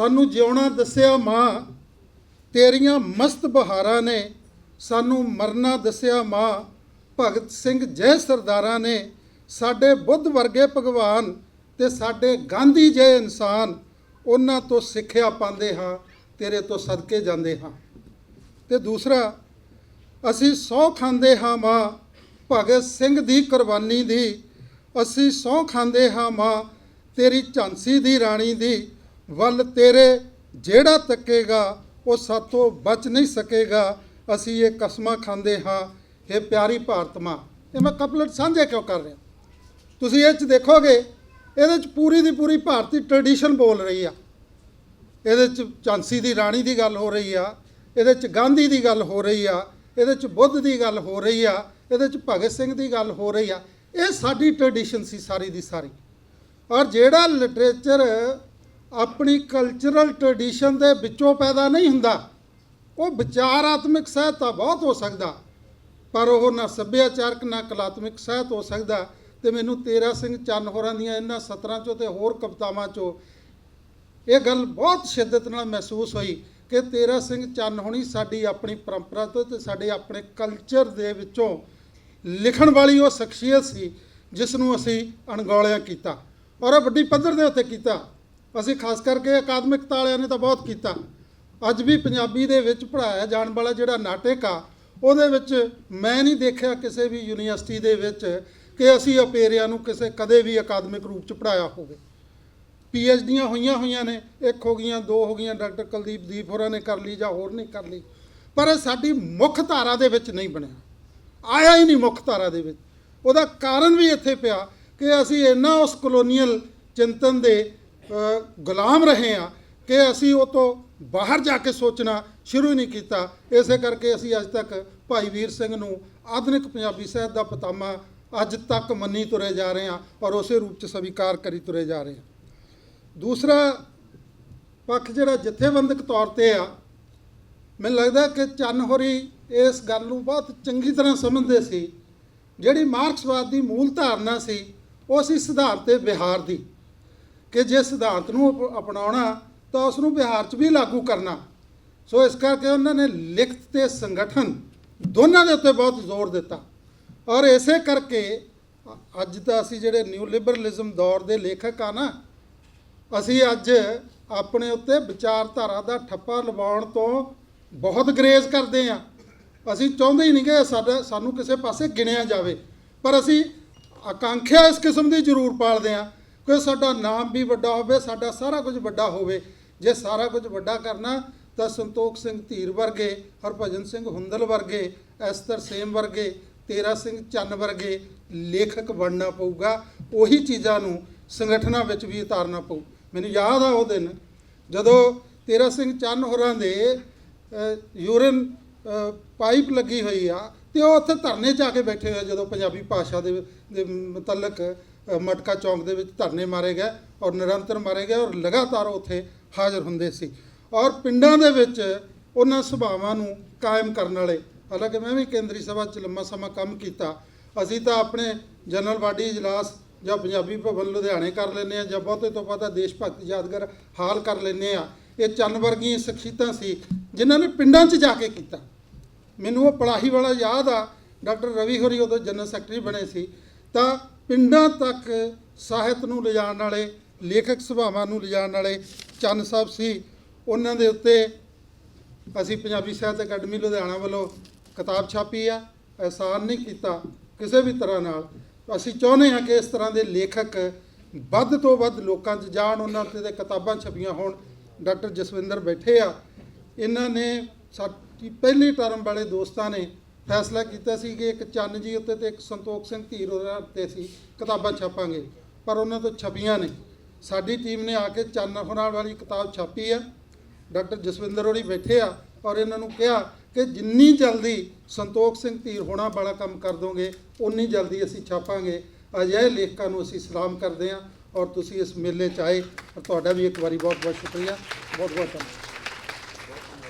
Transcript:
ਸਾਨੂੰ ਜਿਉਣਾ ਦੱਸਿਆ ਮਾਂ, ਤੇਰੀਆਂ ਮਸਤ ਬਹਾਰਾਂ ਨੇ ਸਾਨੂੰ ਮਰਨਾ ਦੱਸਿਆ ਮਾਂ, ਭਗਤ ਸਿੰਘ ਜੈ ਸਰਦਾਰਾਂ ਨੇ ਸਾਡੇ ਬੁੱਧ ਵਰਗੇ ਭਗਵਾਨ ਤੇ ਸਾਡੇ ਗਾਂਧੀ ਜੇ ਇਨਸਾਨ, ਉਹਨਾਂ ਤੋਂ ਸਿੱਖਿਆ ਪਾਉਂਦੇ ਹਾਂ, ਤੇਰੇ ਤੋਂ ਸਦਕੇ ਜਾਂਦੇ ਹਾਂ। ਤੇ ਦੂਸਰਾ, ਅਸੀਂ ਸਹੁੰ ਖਾਂਦੇ ਹਾਂ ਮਾਂ, ਭਗਤ ਸਿੰਘ ਦੀ ਕੁਰਬਾਨੀ ਦੀ, ਅਸੀਂ ਸਹੁੰ ਖਾਂਦੇ ਹਾਂ ਮਾਂ, ਤੇਰੀ ਝਾਂਸੀ ਦੀ ਰਾਣੀ ਦੀ ਵੱਲ ਤੇਰੇ ਜਿਹੜਾ ਤੱਕੇਗਾ, ਉਹ ਸਾਤੋਂ ਬਚ ਨਹੀਂ ਸਕੇਗਾ। ਅਸੀਂ ਇਹ ਕਸਮਾਂ ਖਾਂਦੇ ਹਾਂ। ਇਹ ਪਿਆਰੀ ਭਾਰਤ ਮਾਂ, ਇਹ ਮੈਂ ਕਪਲਟ ਸਾਂਝੇ ਕਿਉਂ ਕਰ ਰਿਹਾ? ਤੁਸੀਂ ਇਹ ਚ ਦੇਖੋਗੇ, ਇਹਦੇ ਚ ਪੂਰੀ ਦੀ ਪੂਰੀ ਭਾਰਤੀ ਟ੍ਰੈਡੀਸ਼ਨ ਬੋਲ ਰਹੀ ਆ। ਇਹਦੇ ਚ ਝਾਂਸੀ ਦੀ ਰਾਣੀ ਦੀ ਗੱਲ ਹੋ ਰਹੀ ਆ, ਇਹਦੇ ਚ ਗਾਂਧੀ ਦੀ ਗੱਲ ਹੋ ਰਹੀ ਆ, ਇਹਦੇ ਚ ਬੁੱਧ ਦੀ ਗੱਲ ਹੋ ਰਹੀ ਆ, ਇਹਦੇ ਚ ਭਗਤ ਸਿੰਘ ਦੀ ਗੱਲ ਹੋ ਰਹੀ ਆ। ਇਹ ਸਾਡੀ ਟ੍ਰੈਡੀਸ਼ਨ ਸੀ ਸਾਰੀ ਦੀ ਸਾਰੀ। ਔਰ ਜਿਹੜਾ ਲਿਟਰੇਚਰ ਆਪਣੀ ਕਲਚਰਲ ਟ੍ਰੈਡੀਸ਼ਨ ਦੇ ਵਿੱਚੋਂ ਪੈਦਾ ਨਹੀਂ ਹੁੰਦਾ। ਉਹ ਵਿਚਾਰਾਤਮਿਕ ਸਹਿਤ ਤਾਂ ਬਹੁਤ ਹੋ ਸਕਦਾ, ਪਰ ਉਹ ਨਾ ਸੱਭਿਆਚਾਰਕ, ਨਾ ਕਲਾਤਮਿਕ ਸਹਿਤ ਹੋ ਸਕਦਾ। ਤੇ ਮੈਨੂੰ ਤੇਰਾ ਸਿੰਘ ਚੰਨ ਹੋਰਾਂ ਦੀਆਂ ਇਹਨਾਂ ਸਤਰਾਂ ਚੋਂ ਤੇ ਹੋਰ ਕਵਿਤਾਵਾਂ ਚੋਂ ਇਹ ਗੱਲ ਬਹੁਤ ਸ਼ਿੱਦਤ ਨਾਲ ਮਹਿਸੂਸ ਹੋਈ ਕਿ ਤੇਰਾ ਸਿੰਘ ਚੰਨ ਹੋਣੀ ਸਾਡੀ ਆਪਣੀ ਪਰੰਪਰਾ ਤੋਂ ਤੇ ਸਾਡੇ ਆਪਣੇ ਕਲਚਰ ਦੇ ਵਿੱਚੋਂ ਲਿਖਣ ਵਾਲੀ ਉਹ ਸ਼ਖਸੀਅਤ ਸੀ ਜਿਸ ਨੂੰ ਅਸੀਂ ਅਣਗੌਲਿਆ ਕੀਤਾ। ਔਰ ਇਹ ਵੱਡੀ ਪੱਧਰ ਦੇ ਉੱਤੇ ਕੀਤਾ। ਅਸੀਂ ਖਾਸ ਕਰਕੇ ਅਕਾਦਮਿਕ ਵਾਲਿਆਂ ਨੇ ਤਾਂ ਬਹੁਤ ਕੀਤਾ। ਅੱਜ ਵੀ ਪੰਜਾਬੀ ਦੇ ਵਿੱਚ ਪੜ੍ਹਾਇਆ ਜਾਣ ਵਾਲਾ ਜਿਹੜਾ ਨਾਟਕ ਆ, ਉਹਦੇ ਵਿੱਚ ਮੈਂ ਨਹੀਂ ਦੇਖਿਆ ਕਿਸੇ ਵੀ ਯੂਨੀਵਰਸਿਟੀ ਦੇ ਵਿੱਚ ਕਿ ਅਸੀਂ ਅਪੇਰਿਆਂ ਨੂੰ ਕਿਸੇ ਕਦੇ ਵੀ ਅਕਾਦਮਿਕ ਰੂਪ ਚ ਪੜ੍ਹਾਇਆ ਹੋਵੇ। ਪੀ ਐਚ ਡੀਆਂ ਹੋਈਆਂ ਹੋਈਆਂ ਨੇ, ਇੱਕ ਹੋ ਗਈਆਂ, ਦੋ ਹੋ ਗਈਆਂ, ਡਾਕਟਰ ਕੁਲਦੀਪ ਦੀਪ ਹੋਰਾਂ ਨੇ ਕਰ ਲਈ ਜਾਂ ਹੋਰ ਨੇ ਕਰ ਲਈ। ਪਰ ਇਹ ਸਾਡੀ ਮੁੱਖ ਧਾਰਾ ਦੇ ਵਿੱਚ ਨਹੀਂ ਬਣਿਆ। ਆਇਆ ਹੀ ਨਹੀਂ ਮੁੱਖ ਧਾਰਾ ਦੇ ਵਿੱਚ। ਉਹਦਾ ਕਾਰਨ ਵੀ ਇੱਥੇ ਪਿਆ ਕਿ ਅਸੀਂ ਇੰਨਾ ਉਸ ਕਲੋਨੀਅਲ ਚਿੰਤਨ ਦੇ ਗੁਲਾਮ ਰਹੇ ਆ ਕਿ ਅਸੀਂ ਉਹ ਤੋਂ ਬਾਹਰ ਜਾ ਕੇ ਸੋਚਣਾ ਸ਼ੁਰੂ ਹੀ ਨਹੀਂ ਕੀਤਾ। ਇਸੇ ਕਰਕੇ ਅਸੀਂ ਅੱਜ ਤੱਕ ਭਾਈ ਵੀਰ ਸਿੰਘ ਨੂੰ ਆਧੁਨਿਕ ਪੰਜਾਬੀ ਸਾਹਿਤ ਦਾ ਪਤਾਮਾ ਅੱਜ ਤੱਕ ਮੰਨੀ ਤੁਰੇ ਜਾ ਰਹੇ ਹਾਂ ਔਰ ਉਸੇ ਰੂਪ ਚ ਸਵੀਕਾਰ ਕਰੀ ਤੁਰੇ ਜਾ ਰਹੇ ਹਾਂ। ਦੂਸਰਾ ਪੱਖ ਜਿਹੜਾ ਜਥੇਬੰਦਕ ਤੌਰ ਤੇ ਆ, ਮੈਨੂੰ ਲੱਗਦਾ ਕਿ ਚੰਨ ਹੋਰੀ ਇਸ ਗੱਲ ਨੂੰ ਬਹੁਤ ਚੰਗੀ ਤਰ੍ਹਾਂ ਸਮਝਦੇ ਸੀ। ਜਿਹੜੀ ਮਾਰਕਸਵਾਦ ਦੀ ਮੂਲ ਧਾਰਨਾ ਸੀ, ਉਹ ਸੀ ਸਿਧਾਂਤ ਤੇ ਵਿਹਾਰ ਦੀ। ਕਿ ਜੇ ਸਿਧਾਂਤ ਨੂੰ ਅਪ- ਅਪਣਾਉਣਾ, ਤਾਂ ਉਸ ਨੂੰ ਬਿਹਾਰ 'ਚ ਵੀ ਲਾਗੂ ਕਰਨਾ। ਸੋ ਇਸ ਕਰਕੇ ਉਹਨਾਂ ਨੇ ਲਿਖਤ ਤੇ ਸੰਗਠਨ ਦੋਨਾਂ ਦੇ ਉੱਤੇ ਬਹੁਤ ਜ਼ੋਰ ਦਿੱਤਾ। ਔਰ ਇਸੇ ਕਰਕੇ ਅੱਜ ਤਾਂ ਅਸੀਂ ਜਿਹੜੇ ਨਿਊ ਲਿਬਰਲਿਜ਼ਮ ਦੌਰ ਦੇ ਲੇਖਕ ਆ ਨਾ, ਅਸੀਂ ਅੱਜ ਆਪਣੇ ਉੱਤੇ ਵਿਚਾਰਧਾਰਾ ਦਾ ਠੱਪਾ ਲਵਾਉਣ ਤੋਂ ਬਹੁਤ ਗਰੇਜ਼ ਕਰਦੇ ਆ ਅਸੀਂ ਚਾਹੁੰਦੇ ਹੀ ਨਹੀਂ ਕਿ ਸਾਡਾ ਸਾਨੂੰ ਕਿਸੇ ਪਾਸੇ ਗਿਣਿਆ ਜਾਵੇ। ਪਰ ਅਸੀਂ ਆਕਾਂਖਿਆ ਇਸ ਕਿਸਮ ਦੀ ਜ਼ਰੂਰ ਪਾਲਦੇ ਆ ਕਿ ਸਾਡਾ ਨਾਮ ਵੀ ਵੱਡਾ ਹੋਵੇ, ਸਾਡਾ ਸਾਰਾ ਕੁਝ ਵੱਡਾ ਹੋਵੇ। ਜੇ ਸਾਰਾ ਕੁਝ ਵੱਡਾ ਕਰਨਾ, ਤਾਂ ਸੰਤੋਖ ਸਿੰਘ ਧੀਰ ਵਰਗੇ, ਹਰਭਜਨ ਸਿੰਘ ਹੁੰਦਲ ਵਰਗੇ, ਐਸਤਰ ਸੇਮ ਵਰਗੇ, ਤੇਰਾ ਸਿੰਘ ਚੰਨ ਵਰਗੇ ਲੇਖਕ ਬਣਨਾ ਪਊਗਾ। ਉਹੀ ਚੀਜ਼ਾਂ ਨੂੰ ਸੰਗਠਨਾਂ ਵਿੱਚ ਵੀ ਉਤਾਰਨਾ ਪਊ। ਮੈਨੂੰ ਯਾਦ ਆ ਉਹ ਦਿਨ, ਜਦੋਂ ਤੇਰਾ ਸਿੰਘ ਚੰਨ ਹੋਰਾਂ ਦੇ ਯੂਰਨ ਪਾਈਪ ਲੱਗੀ ਹੋਈ ਆ, ਤੇ ਉਹ ਉੱਥੇ ਧਰਨੇ 'ਚ ਆ ਕੇ ਬੈਠੇ ਹੋਏ ਆ, ਜਦੋਂ ਪੰਜਾਬੀ ਭਾਸ਼ਾ ਦੇ ਦੇ ਮੁਤਲਕ ਮਟਕਾ ਚੌਂਕ ਦੇ ਵਿੱਚ ਧਰਨੇ ਮਾਰੇ ਗਏ ਔਰ ਨਿਰੰਤਰ ਮਾਰੇ ਗਏ ਔਰ ਲਗਾਤਾਰ ਉੱਥੇ ਹਾਜ਼ਰ ਹੁੰਦੇ ਸੀ। ਔਰ ਪਿੰਡਾਂ ਦੇ ਵਿੱਚ ਉਹਨਾਂ ਸੁਭਾਵਾਂ ਨੂੰ ਕਾਇਮ ਕਰਨ ਵਾਲੇ, ਹਾਲਾਂਕਿ ਮੈਂ ਵੀ ਕੇਂਦਰੀ ਸਭਾ 'ਚ ਲੰਮਾ ਸਮਾਂ ਕੰਮ ਕੀਤਾ, ਅਸੀਂ ਤਾਂ ਆਪਣੇ ਜਨਰਲ ਬਾਡੀ ਇਜਲਾਸ ਜਾਂ ਪੰਜਾਬੀ ਭਵਨ ਲੁਧਿਆਣੇ ਕਰ ਲੈਂਦੇ ਆ ਜਾਂ ਬਹੁਤੇ ਤੋਂ ਬਹੁਤਾ ਦੇਸ਼ ਭਗਤ ਯਾਦਗਾਰ ਹਾਲ ਕਰ ਲੈਂਦੇ ਆ ਇਹ ਚੰਨ ਵਰਗੀਆਂ ਸ਼ਖਸੀਅਤਾਂ ਸੀ ਜਿਨ੍ਹਾਂ ਨੇ ਪਿੰਡਾਂ 'ਚ ਜਾ ਕੇ ਕੀਤਾ। ਮੈਨੂੰ ਉਹ ਪੜਾਹੀ ਵਾਲਾ ਯਾਦ ਆ, ਡਾਕਟਰ ਰਵੀ ਹੋਰੀ ਉਦੋਂ ਜਨਰਲ ਸੈਕਟਰੀ ਬਣੇ ਸੀ। ਤਾਂ ਪਿੰਡਾਂ ਤੱਕ ਸਾਹਿਤ ਨੂੰ ਲਿਜਾਣ ਵਾਲੇ, ਲੇਖਕ ਸੁਭਾਵਾਂ ਨੂੰ ਲਿਜਾਣ ਵਾਲੇ ਚੰਨ ਸਾਹਿਬ ਸੀ। ਉਹਨਾਂ ਦੇ ਉੱਤੇ ਅਸੀਂ ਪੰਜਾਬੀ ਸਾਹਿਤ ਅਕੈਡਮੀ ਲੁਧਿਆਣਾ ਵੱਲੋਂ ਕਿਤਾਬ ਛਾਪੀ ਆ। ਅਹਿਸਾਨ ਨਹੀਂ ਕੀਤਾ ਕਿਸੇ ਵੀ ਤਰ੍ਹਾਂ ਨਾਲ। ਅਸੀਂ ਚਾਹੁੰਦੇ ਹਾਂ ਕਿ ਇਸ ਤਰ੍ਹਾਂ ਦੇ ਲੇਖਕ ਵੱਧ ਤੋਂ ਵੱਧ ਲੋਕਾਂ 'ਚ ਜਾਣ, ਉਹਨਾਂ ਤੇ ਤੇ ਕਿਤਾਬਾਂ ਛਪੀਆਂ ਹੋਣ। ਡਾਕਟਰ ਜਸਵਿੰਦਰ ਬੈਠੇ ਆ। ਇਹਨਾਂ ਨੇ ਸਾਡੀ ਪਹਿਲੀ ਟਰਮ ਵਾਲੇ ਦੋਸਤਾਂ ਨੇ ਫੈਸਲਾ ਕੀਤਾ ਸੀ ਕਿ ਇੱਕ ਚੰਨ ਜੀ ਉੱਤੇ ਤੇ ਇੱਕ ਸੰਤੋਖ ਸਿੰਘ ਧੀਰ ਹੋਰਾਂ ਉੱਤੇ ਸੀ ਕਿਤਾਬਾਂ ਛਾਪਾਂਗੇ, ਪਰ ਉਹਨਾਂ ਤੋਂ ਛਪੀਆਂ ਨਹੀਂ। ਸਾਡੀ ਟੀਮ ਨੇ ਆ ਕੇ ਚੰਨ ਹੋਰਾਂ ਵਾਲੀ ਕਿਤਾਬ ਛਾਪੀ ਆ। ਡਾਕਟਰ ਜਸਵਿੰਦਰ ਹੋਰੀ ਬੈਠੇ ਆ ਔਰ ਇਹਨਾਂ ਨੂੰ ਕਿਹਾ ਕਿ ਜਿੰਨੀ ਜਲਦੀ ਸੰਤੋਖ ਸਿੰਘ ਧੀਰ ਹੋਣਾ ਵਾਲਾ ਕੰਮ ਕਰ ਦੋਗੇ ਉਨੀ ਜਲਦੀ ਅਸੀਂ ਛਾਪਾਂਗੇ। ਅਜਿਹੇ ਲੇਖਕਾਂ ਨੂੰ ਅਸੀਂ ਸਲਾਮ ਕਰਦੇ ਹਾਂ ਔਰ ਤੁਸੀਂ ਇਸ ਮੇਲੇ 'ਚ ਆਏ। ਔਰ ਤੁਹਾਡਾ ਵੀ ਇੱਕ ਵਾਰੀ ਬਹੁਤ ਬਹੁਤ ਸ਼ੁਕਰੀਆ। ਬਹੁਤ ਬਹੁਤ ਧੰਨਵਾਦ।